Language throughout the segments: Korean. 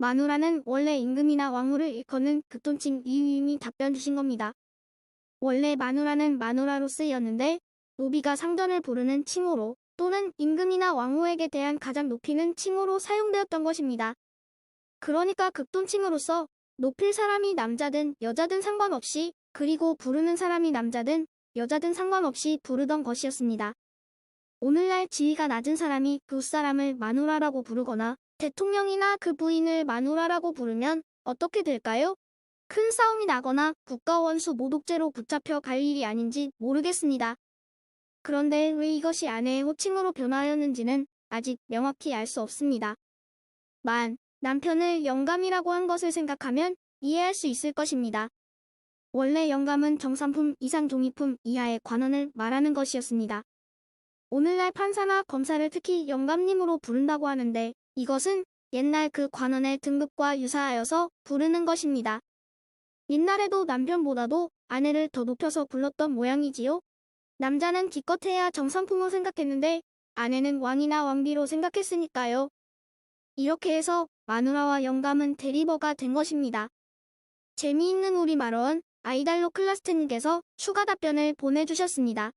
마누라는 원래 임금이나 왕후를 일컫는 극존칭 이유임이 답변 주신 겁니다. 원래 마누라는 마누라로 쓰였는데 노비가 상전을 부르는 칭호로 또는 임금이나 왕후에게 대한 가장 높이는 칭호로 사용되었던 것입니다. 그러니까 극존칭으로서 높일 사람이 남자든 여자든 상관없이 그리고 부르는 사람이 남자든 여자든 상관없이 부르던 것이었습니다. 오늘날 지위가 낮은 사람이 그 사람을 마누라라고 부르거나 대통령이나 그 부인을 마누라라고 부르면 어떻게 될까요? 큰 싸움이 나거나 국가원수 모독죄로 붙잡혀 갈 일이 아닌지 모르겠습니다. 그런데 왜 이것이 아내의 호칭으로 변화하였는지는 아직 명확히 알 수 없습니다. 만, 남편을 영감이라고 한 것을 생각하면 이해할 수 있을 것입니다. 원래 영감은 정산품 이상 종이품 이하의 관원을 말하는 것이었습니다. 오늘날 판사나 검사를 특히 영감님으로 부른다고 하는데 이것은 옛날 그 관원의 등급과 유사하여서 부르는 것입니다. 옛날에도 남편보다도 아내를 더 높여서 불렀던 모양이지요. 남자는 기껏해야 정상품으로 생각했는데 아내는 왕이나 왕비로 생각했으니까요. 이렇게 해서 마누라와 영감은 대리버가 된 것입니다. 재미있는 우리말어원 아이달로 클라스테님께서 추가 답변을 보내주셨습니다.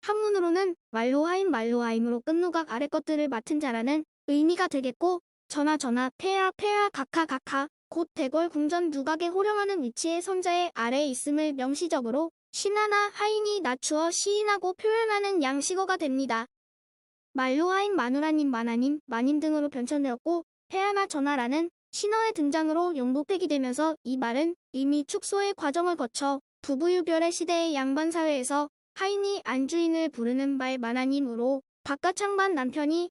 한문으로는 말로하임 말로하임으로 끝누각 아래 것들을 맡은 자라는 의미가 되겠고 전하 전하 폐하 폐하 각하 각하 곧 대궐 궁전 누각에 호령하는 위치의 선자의 아래에 있음을 명시적으로 신하나 하인이 낮추어 시인하고 표현하는 양식어가 됩니다. 말로 하인 마누라님 마나님 마님 등으로 변천되었고 폐하나 전하라는 신어의 등장으로 용도폐기 되면서 이 말은 이미 축소의 과정을 거쳐 부부유별의 시대의 양반 사회에서 하인이 안주인을 부르는 말 마나님으로 바깥 창반 남편이